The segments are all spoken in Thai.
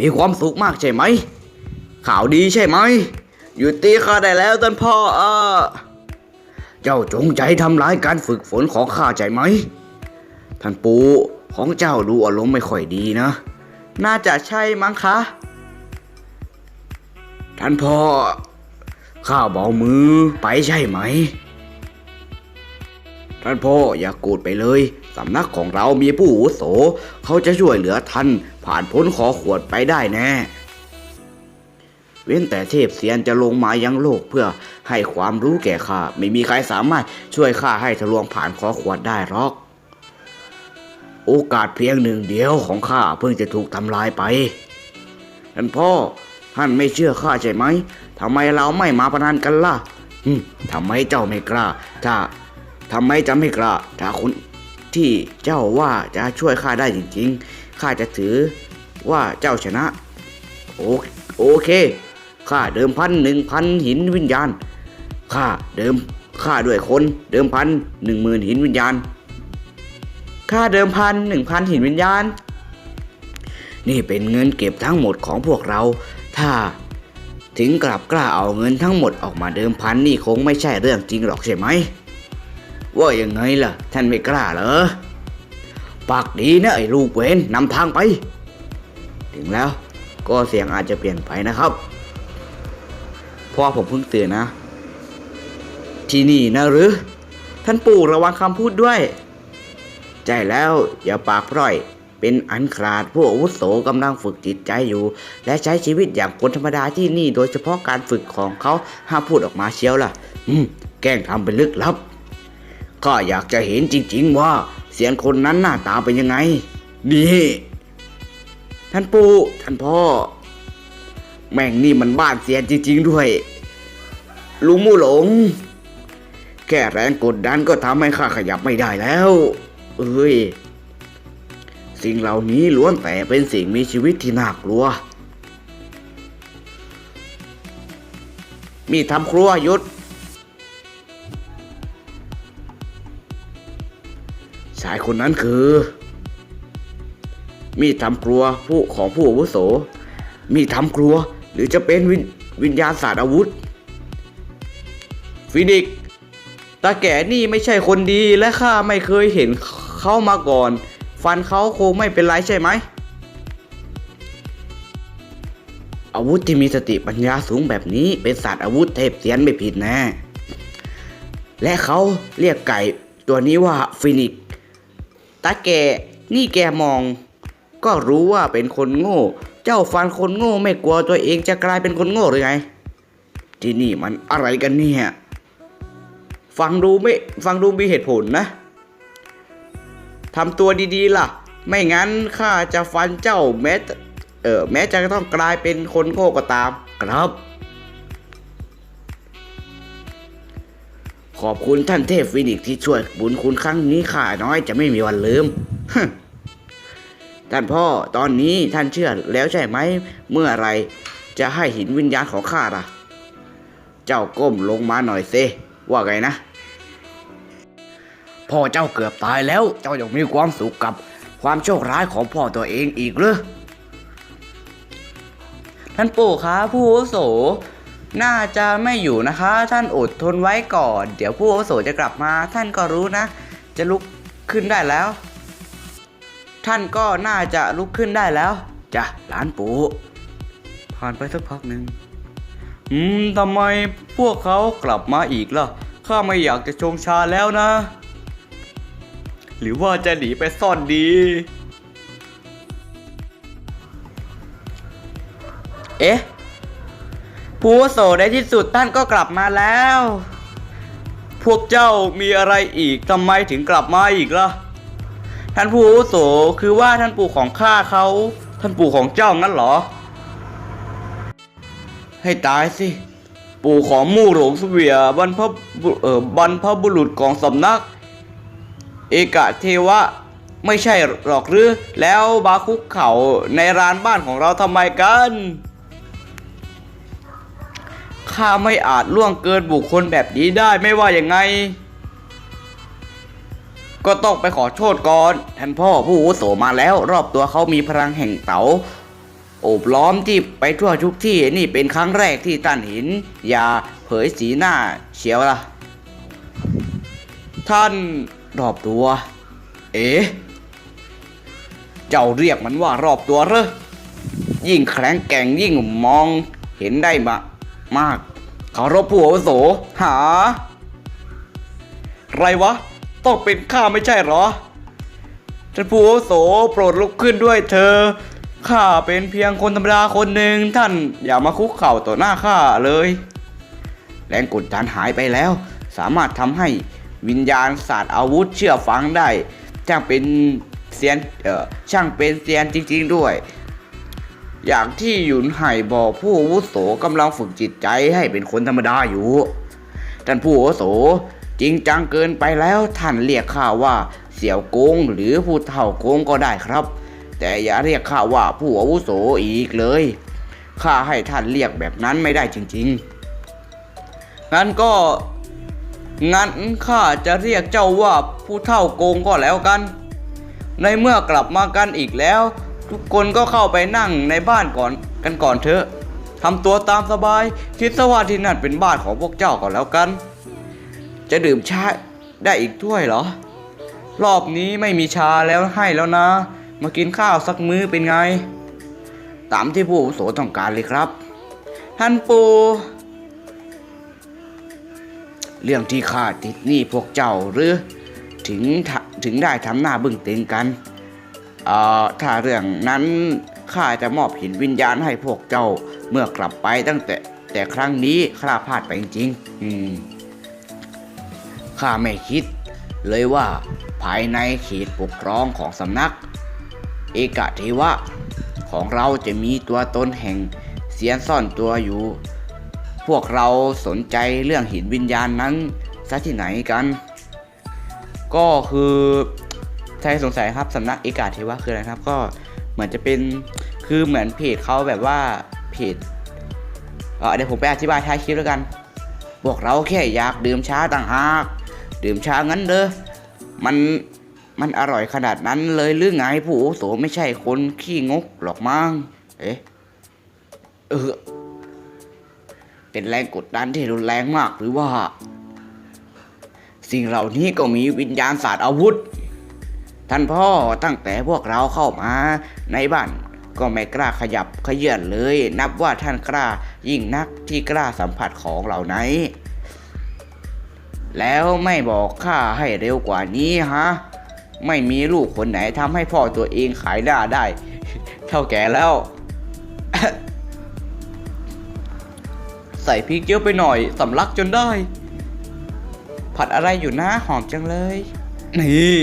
มีความสุขมากใช่ไหม ข่าวดีใช่ไหม หยุดตีข้าได้แล้วท่านพ่อเออเจ้าจงใจทำร้ายการฝึกฝนของข้าใจไหม ท่านปู่ของเจ้าดูอารมณ์ไม่ค่อยดีนะ น่าจะใช่มั้งคะ ท่านพ่อ ข้าเบามือไปใช่ไหม ท่านพ่ออย่ากโกรธไปเลย สำนักของเรามีผู้อุโส เขาจะช่วยเหลือท่าน ผ่านพ้นขอขวดไปได้แน่เว้นแต่เทพเสียนจะลงมายังโลกเพื่อให้ความรู้แก่ข้าไม่มีใครสามารถช่วยข้าให้ทะลวงผ่านขอขวดได้หรอก โอกาสเพียงหนึ่งเดียวของข้าเพิ่งจะถูกทำลายไปท่านพ่อท่านไม่เชื่อข้าใช่ไหมทำไมเราไม่มาพนันกันล่ะทำไมเจ้าไม่กล้า ถ้าทำไมจะไม่กล้า ถ้าคุณที่เจ้าว่าจะช่วยข้าได้จริง ๆ ข้าจะถือว่าเจ้าชนะ โอโอเคข้าเดิมพันหนึ่งพันหินวิญญาณข้าเดิมข้าด้วยคนเดิมพันหนึ่งหมื่นหินวิญญาณค่าเดิมพันหนึ่งพันหินวิญญาณ นี่เป็นเงินเก็บทั้งหมดของพวกเรา ถ้าถึงกลับกล้าเอาเงินทั้งหมดออกมาเดิมพันนี่คงไม่ใช่เรื่องจริงหรอกใช่ไหม ว่ายังไงล่ะ ท่านไม่กล้าเหรอ ปากดีนะไอ้ลูกเวนนำทางไป ถึงแล้วก็เสียงอาจจะเปลี่ยนไปนะครับเพราะผมเพิ่งตื่นนะ ที่นี่นะหรือ ท่านปู่ระวังคำพูดด้วย ใจแล้วอย่าปากพร่อย เป็นอันขาดผู้อาวุโสกำลังฝึกจิตใจอยู่ และใช้ชีวิตอย่างคนธรรมดาที่นี่ โดยเฉพาะการฝึกของเขาห้ามพูดออกมาเชียวล่ะ อืม แกล้งทำเป็นลึกลับก็อยากจะเห็นจริง ๆ ว่า สียงคนนั้นหน้าตาเป็นยังไง นี่ ท่านปู่ท่านพ่อ แม่งนี่มันบ้านเสียนจริง ๆ ด้วย ลุงมู่หลง แค่แรงกดดันก็ทำให้ข้าขยับไม่ได้แล้ว เอ้ย สิ่งเหล่านี้ล้วนแต่เป็นสิ่งมีชีวิตที่น่ากลัว มีทำครัวยุดายคนนั้นคือ มีทำครัวผู้ของผู้อาวุโส มีทำครัว หรือจะเป็นวิญวิญญาณศาสตร์อาวุธ ฟินิกตาแก่นี่ไม่ใช่คนดีและข้าไม่เคยเห็นเขามาก่อน ฟันเขาคงไม่เป็นไรใช่ไหม อาวุธที่มีสติปัญญาสูงแบบนี้เป็นศาสตร์อาวุธเทพเสียนไม่ผิดแน่และเขาเรียกไก่ตัวนี้ว่าฟินิก์าแกนี่แกมอง ก็รู้ว่าเป็นคนโง่ เจ้าฟันคนโง่ไม่กลัวตัวเองจะกลายเป็นคนโง่หรือไง ที่นี่มันอะไรกันเนี่ยฟังดูไม่ฟังดูมีเหตุผลนะทำตัวดีๆล่ะ ไม่งั้นข้าจะฟันเจ้าแม้เออแม้จะต้องกลายเป็นคนโง่ก็ตามครับ ขอบคุณท่านเทพฟินิกซ์ที่ช่วยบุญคุณครั้งนี้ข้าน้อยจะไม่มีวันลืมท่านพ่อตอนนี้ท่านเชื่อแล้วใช่ไหม เมื่อไรจะให้หินวิญญาณของข้าล่ะ เจ้าก้มลงมาหน่อยเซว่าไงนะ พ่อเจ้าเกือบตายแล้ว เจ้ายังมีความสุขกับความโชคร้ายของพ่อตัวเองอีกหรือท่านปู่คะผู้โส น่าจะไม่อยู่นะคะ ท่านอดทนไว้ก่อน เดี๋ยวผู้อาวุโสจะกลับมา ท่านก็รู้นะ จะลุกขึ้นได้แล้ว ท่านก็น่าจะลุกขึ้นได้แล้วจ้ะหลานปู่ผ่านไปสักพักหนึ่งอืมทำไมพวกเขากลับมาอีกล่ะข้าไม่อยากจะชงชาแล้วนะ หรือว่าจะหนีไปซ่อนดีเอ๊ะ ผู้อาวุโสในที่สุดท่านก็กลับมาแล้ว พวกเจ้ามีอะไรอีกทำไมถึงกลับมาอีกล่ะ ท่านผู้อโสคือว่าท่านปู่ของข้าเขาท่านปู่ของเจ้างั้นเหรอ ให้ตายสิ ปู่ของมู่หลงเสวียบรรพบุเอ่อบรรพบุรุษของสำนัก เอกเทวะไม่ใช่หรอกหรือ แล้วบาคุกเขาในร้านบ้านของเราทำไมกัน ข้าไม่อาจล่วงเกินบุคคลแบบนี้ได้ไม่ว่าอย่างไง ก็ต้องไปขอโทษก่อนท่านพ่อผู้อุโสมาแล้ว รอบตัวเขามีพลังแห่งเต๋าโอบล้อมที่ไปทั่วทุกที่นี่เป็นครั้งแรกที่ท่านเห็นอย่าเผยสีหน้าเชียวล่ะ ท่านรอบตัว เอ๋เจ้าเรียกมันว่ารอบตัวเหรอยิ่งแข็งแกร่งยิ่งมองเห็นได้มา มากเคารพผู้อาวุโส หา ไรวะ ต้องเป็นข้าไม่ใช่หรอท่านผู้อาวุโสโปรดลุกขึ้นด้วยเธอข้าเป็นเพียงคนธรรมดาคนหนึ่งท่านอย่ามาคุกเข่าต่อหน้าข้าเลย แรงกดดันหายไปแล้ว สามารถทำให้วิญญาณศาสตร์อาวุธเชื่อฟังได้ช่างเป็นเซียนเออช่างเป็นเซียนจริง ๆ ด้วย อย่างที่หยุนไห่บอกผู้อาวุโสกำลังฝึกจิตใจให้เป็นคนธรรมดาอยู่ ท่านผู้อาวุโสจริงจังเกินไปแล้วท่านเรียกข้าว่าเสี่ยวกงหรือผู้เฒ่าโกงก็ได้ครับ แต่อย่าเรียกข้าว่าผู้อาวุโสอีกเลยข้าให้ท่านเรียกแบบนั้นไม่ได้จริง ๆ งั้นก็งั้นข้าจะเรียกเจ้าว่าผู้เฒ่าโกงก็แล้วกัน ในเมื่อกลับมากันอีกแล้ว ทุกคนก็เข้าไปนั่งในบ้านก่อนกันก่อนเถอะทำตัวตามสบาย คิดซะว่าที่นั่นเป็นบ้านของพวกเจ้าก่อนแล้วกัน จะดื่มชาได้อีกถ้วยเหรอ รอบนี้ไม่มีชาแล้วให้แล้วนะ มากินข้าวสักมื้อเป็นไง ตามที่ผู้วุโสต้องการเลยครับ ท่านปู เรื่องที่ข้าติดหนี้พวกเจ้าหรือ ถึงถึงได้ทำหน้าบึ้งตึงกัน ถ้าเรื่องนั้นข้าจะมอบหินวิญญาณให้พวกเจ้าเมื่อกลับไปตั้งแต่แต่ครั้งนี้ข้าพลาดไปจริงๆอืมข้าไม่คิด เลยว่าภายในเขตปกครองของสำนัก เอกเทวะ ของเราจะมีตัวตนแห่งเสียนซ่อนตัวอยู่ พวกเราสนใจเรื่องหินวิญญาณนั้นซะที่ไหนกัน ก็คือ ใครสงสัยครับสำนักเอกาเทวะคืออะไรครับ ก็เหมือนจะเป็นคือเหมือนเพจเขาแบบว่าเพจเเดี๋ยวผมไปอธิบายท้ายคลิปแล้วกันพวกเราแค่อยากดื่มชาต่างหาก ดื่มชางั้นเด้อมันมันอร่อยขนาดนั้นเลยหรือไงผู้อาวุโสไม่ใช่คนขี้งกหรอกมั้งเอ๊ะเออเป็นแรงกดดันที่รุนแรงมากหรือว่า สิ่งเหล่านี้ก็มีวิญญาณศาสตร์อาวุธ ท่านพ่อตั้งแต่พวกเราเข้ามาในบ้านก็ไม่กล้าขยับขยื่นเลย นับว่าท่านกล้ายิ่งนักที่กล้าสัมผัสของเหล่านั้น แล้วไม่บอกข้าให้เร็วกว่านี้ฮะ ไม่มีลูกคนไหนทำให้พ่อตัวเองขายหน้าได้ เท่าแก่แล้ว ใส่พริกเยอะไปหน่อยสำลักจนได้ ผัดอะไรอยู่นะหอมจังเลย นี่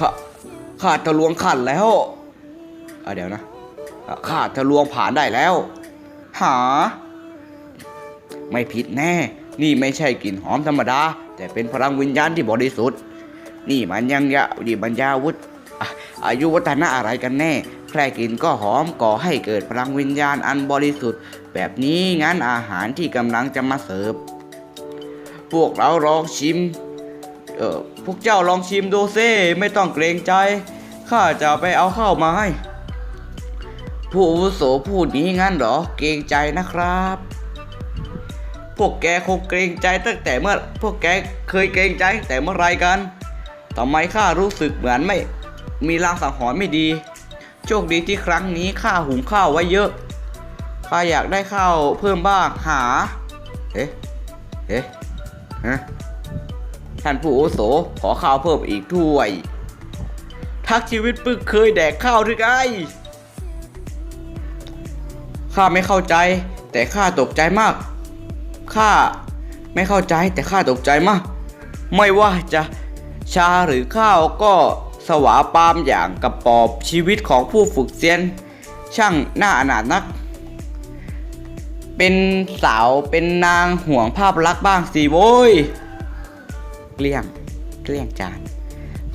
ข้าข้าทะลวงขันแล้วเดี๋ยวนะข้าทะลวงผ่านได้แล้ว หา ไม่ผิดแน่ นี่ไม่ใช่กลิ่นหอมธรรมดา แต่เป็นพลังวิญญาณที่บริสุทธิ์ นี่มันยังยะดีบัญญาวุฒอะอายุวัฒนะอะไรกันแน่ แค่กลิ่นก็หอมก่อให้เกิดพลังวิญญาณอันบริสุทธิ์ แบบนี้งั้นอาหารที่กำลังจะมาเสิร์ฟ พวกเราลองชิม เออพวกเจ้าลองชิมดูซิไม่ต้องเกรงใจ ข้าจะไปเอาข้าวมาให้ ผู้อาวุโสพูดนี้งั้นเหรอ เกรงใจนะครับ พวกแกคงเกรงใจตั้งแต่เมื่อ พวกแกเคยเกรงใจแต่เมื่อไรกันทำไมข้ารู้สึกเหมือนไม่ มีลางสังหรณ์ไม่ดี โชคดีที่ครั้งนี้ข้าหุงข้าวไว้เยอะ ข้าอยากได้ข้าวเพิ่มบ้างหา เอ๊ะ เอ๊ะฮะ ท่านผู้โอโสขอข้าวเพิ่มอีกถ้วย ทักชีวิตเพิ่งเคยแดกข้าวหรือไงข้าไม่เข้าใจ แต่ข้าตกใจมากข้าไม่เข้าใจแต่ข้าตกใจมาก ไม่ว่าจะชาหรือข้าวก็สวาปามอย่างกระปอบชีวิตของผู้ฝึกเซียน ช่างน่าอนาถนัก เป็นสาวเป็นนางห่วงภาพลักษณ์บ้างสิโว้ย เกลี้ยงเกลี้ยงจาน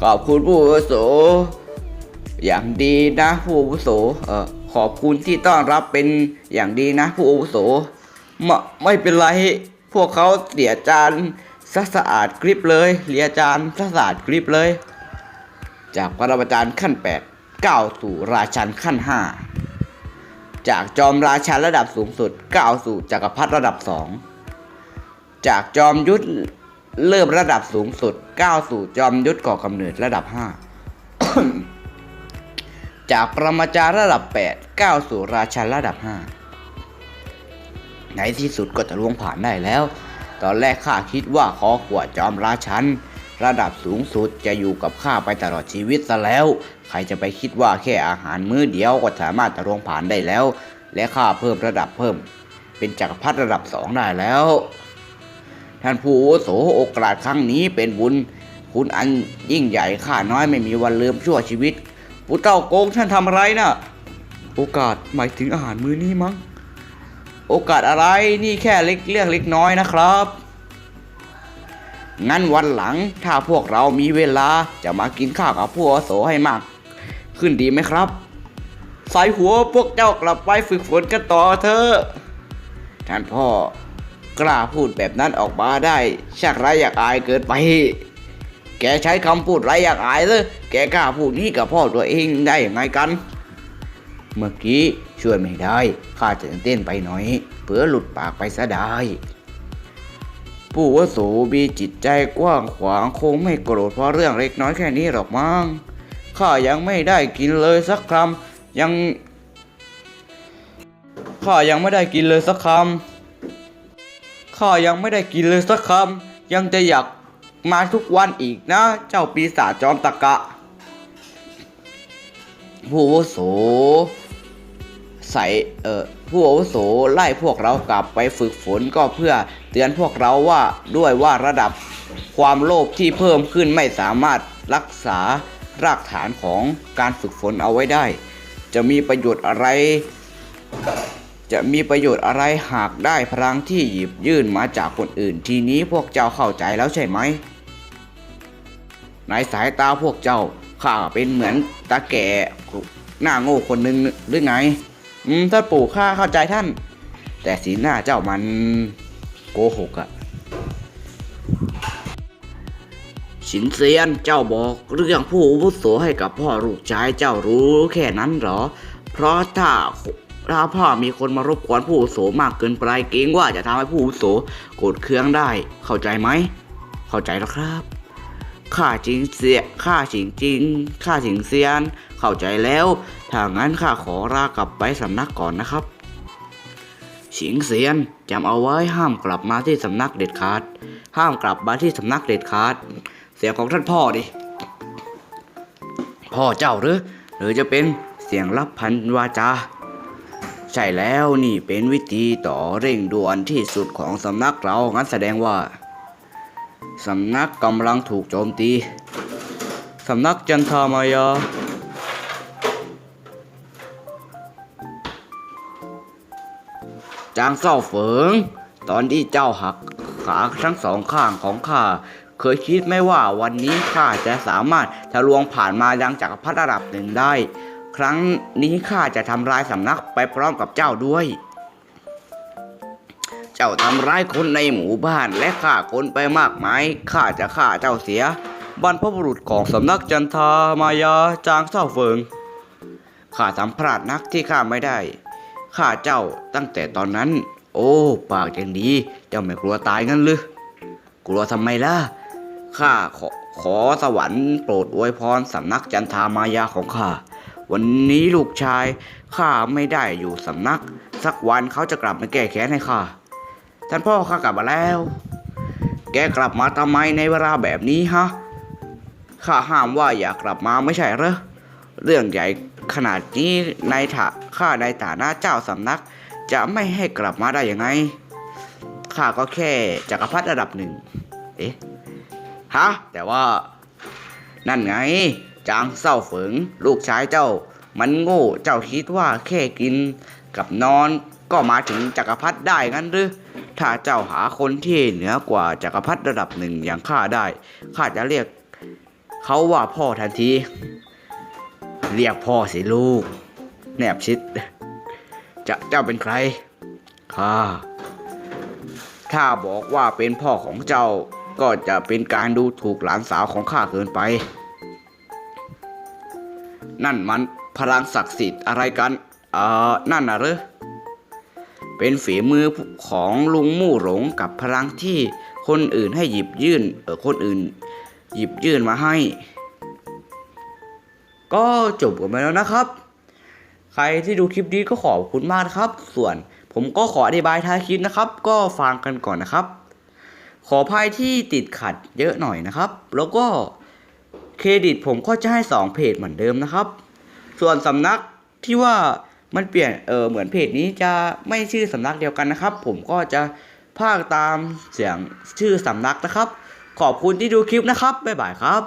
ขอบคุณผู้อาวุโส อย่างดีนะผู้อาวุโสเออขอบคุณที่ต้อนรับเป็นอย่างดีนะ ผู้อาวุโสไม่ไม่เป็นไรพวกเขาเสียจานสะสะอาดกริบเลยเลียจานสะสะอาดกริบเลย จากปรมาจารย์ขั้น8ก้าวสู่ราชันขั้น 5 จากจอมราชันระดับสูงสุดก้าวสู่จักรพรรดิระดับสองจากจอมยุทธ เริ่มระดับสูงสุดก้าวสู่จอมยุทธก่อกำเนิดระดับห้าจากประมาจารระดับ 8 ก้าวสู่ราชันระดับ 5 ในที่สุดก็จะล่วงผ่านได้แล้ว ตอนแรกข้าคิดว่าขอขวดจอมราชันระดับสูงสุดจะอยู่กับข้าไปตลอดชีวิตซะแล้ว ใครจะไปคิดว่าแค่อาหารมื้อเดียวก็สามารถจะล่วงผ่านได้แล้ว และข้าเพิ่มระดับเพิ่ม เป็นจักรพรรดิระดับสองได้แล้ว ท่านผู้อาวุโสโอกาสครั้งนี้เป็นบุญ คุณอันยิ่งใหญ่ข้าน้อยไม่มีวันลืมชั่วชีวิตผู้เจ้าโกงท่านทำอะไรนะ่ะ โอกาสหมายถึงอาหารมื้อนี้มั้ง โอกาสอะไรนี่แค่เล็กเรื่องเล็กน้อยนะครับ งั้นวันหลังถ้าพวกเรามีเวลาจะมากินข้าวกับผู้อาวุโสให้มาก ขึ้นดีไหมครับใส่หัวพวกเจ้ากลับไปฝึกฝนกันต่อเถอะท่านพ่อ กล้าพูดแบบนั้นออกมาได้ชักไรอยากอายเกินไป แกใช้คำพูดไรอยากอายเลยแกกล้าพูดนี้กับพ่อตัวเองได้ยังไงกัน เมื่อกี้ช่วยไม่ได้ข้าตื่นเต้นไปหน่อยเผื่อหลุดปากไปซะได้ผู้วุโสมีจิตใจกว้างขวางคงไม่โกรธเพราะเรื่องเล็กน้อยแค่นี้หรอกมั้งข้ายังไม่ได้กินเลยสักคำยังข้ายังไม่ได้กินเลยสักคำ ข้ายังไม่ได้กินเลยสักคำยังจะอยากมาทุกวันอีกนะ เจ้าปีศาจจอมตะกะ ผู้อาวุโส ใส่เอ่อผู้อาวุโสไล่พวกเรากลับไปฝึกฝนก็เพื่อเตือนพวกเราว่าด้วยว่าระดับความโลภที่เพิ่มขึ้นไม่สามารถรักษารากฐานของการฝึกฝนเอาไว้ได้ จะมีประโยชน์อะไร จะมีประโยชน์อะไรหากได้พลังที่หยิบยื่นมาจากคนอื่น ทีนี้พวกเจ้าเข้าใจแล้วใช่ไหม ในสายตาพวกเจ้าข้าเป็นเหมือนตาแก่หน้าโง่คนหนึ่งหรือไง อืมท่านปู่ข้าเข้าใจท่าน แต่สีหน้าเจ้ามันโกหกอะชินเซียนเจ้าบอกเรื่องผู้อาวุโสให้กับพ่อลูกชายเจ้ารู้แค่นั้นเหรอ เพราะถ้า ถ้าพ่อมีคนมารบกวนผู้อุโสมากเกินไปเกรงว่าจะทำให้ผู้อุโสโกรธเคืองได้ เข้าใจไหม เข้าใจแล้วครับข้าจริงเสียข้าจริงจริงข้าจริงเซียน เข้าใจแล้ว ถ้างั้นข้าขอลากลับไปสำนักก่อนนะครับฉิงเซียนจำเอาไว้ห้ามกลับมาที่สำนักเด็ดขาด ห้ามกลับมาที่สำนักเด็ดขาด เสียงของท่านพ่อดิ พ่อเจ้าหรือ หรือจะเป็นเสียงรับพันวาจา ใช่แล้วนี่เป็นวิธีต่อเร่งด่วนที่สุดของสำนักเรางั้นแสดงว่าสำนักกำลังถูกโจมตีสำนักจันทามายาจางเศร้าเฟิง ตอนที่เจ้าหักขาทั้งสองข้างของข้าเคยคิดไหมว่าวันนี้ข้าจะสามารถทะลวงผ่านมายังจักรพรรดิระดับหนึ่งได้ ครั้งนี้ข้าจะทำลายสำนักไปพร้อมกับเจ้าด้วย เจ้าทำร้ายคนในหมู่บ้านและฆ่าคนไปมากมายข้าจะฆ่าเจ้าเสีย บรรพบุรุษของสำนักจันทามายาจางเศร้าเฟิงข้าทำพลาดนักที่ข้าไม่ได้ข้าเจ้าตั้งแต่ตอนนั้น โอ้ปากอย่างดี เจ้าไม่กลัวตายงั้นหรือกลัวทำไมล่ะข้าขอขอสวรรค์โปรดอวยพรสำนักจันทามายาของข้า วันนี้ลูกชายข้าไม่ได้อยู่สำนัก สักวันเขาจะกลับมาแก้แค้นให้ข้าท่านพ่อข้ากลับมาแล้ว แกกลับมาทำไมในเวลาแบบนี้ฮะข้าห้ามว่าอย่ากลับมาไม่ใช่เหรอเรื่องใหญ่ขนาดนี้ในฐาข้าในฐานะเจ้าสำนัก จะไม่ให้กลับมาได้ยังไงข้าก็แค่จักรพรรดิระดับหนึ่ง เอ๊ะ ฮะ แต่ว่า นั่นไง จางเศร้าเฝิง ลูกชายเจ้า มันโง่เจ้าคิดว่าแค่กิน กับนอนก็มาถึงจักรพรรดิได้งั้นหรือถ้าเจ้าหาคนที่เหนือกว่าจักรพรรดิระดับหนึ่งอย่างข้าได้ข้าจะเรียกเขาว่าพ่อทันที เรียกพ่อสิลูก แนบชิด จะเจ้าเป็นใครข้าถ้าบอกว่าเป็นพ่อของเจ้าก็จะเป็นการดูถูกหลานสาวของข้าเกินไป นั่นมันพลังศักดิ์สิทธิ์อะไรกันเอ่อนั่นน่ะหรือเป็นฝีมือของลุงมู่หลงกับพลังที่คนอื่นให้หยิบยื่นเออคนอื่น หยิบยื่นมาให้ ก็จบกันไปแล้วนะครับ ใครที่ดูคลิปนี้ก็ขอบคุณมากครับ ส่วนผมก็ขออธิบายท้ายคลิปนะครับ ก็ฟังกันก่อนนะครับ ขออภัยที่ติดขัดเยอะหน่อยนะครับ แล้วก็ เครดิตผมก็จะให้ 2 เพจเหมือนเดิมนะครับ ส่วนสำนักที่ว่ามันเปลี่ยนเออเหมือนเพจนี้จะไม่ชื่อสำนักเดียวกันนะครับ ผมก็จะพากย์ตามเสียงชื่อสำนักนะครับ ขอบคุณที่ดูคลิปนะครับบ๊ายบายครับ